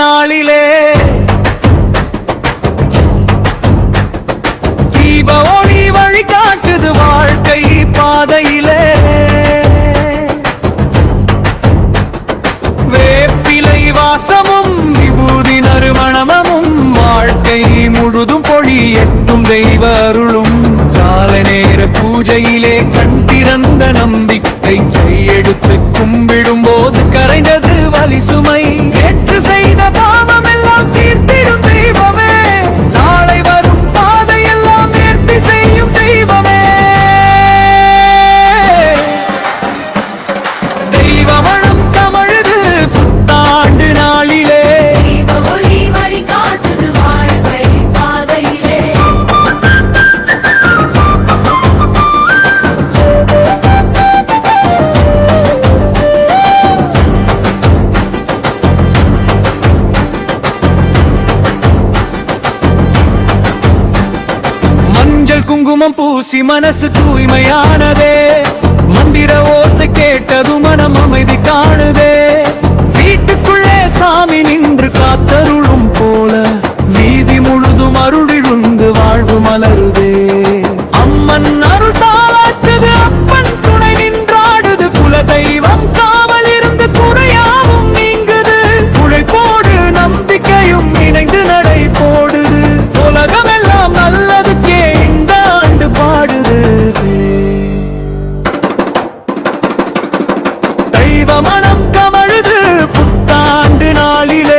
நாளிலே தீப ஒளி வழி காட்டுது வாழ்க்கை பாதையிலே. வேப்பிலை வாசம் குங்குமம் பூசி மனசு தூய்மையானதே. மனம் கமழுது புத்தாண்டு நாளில்.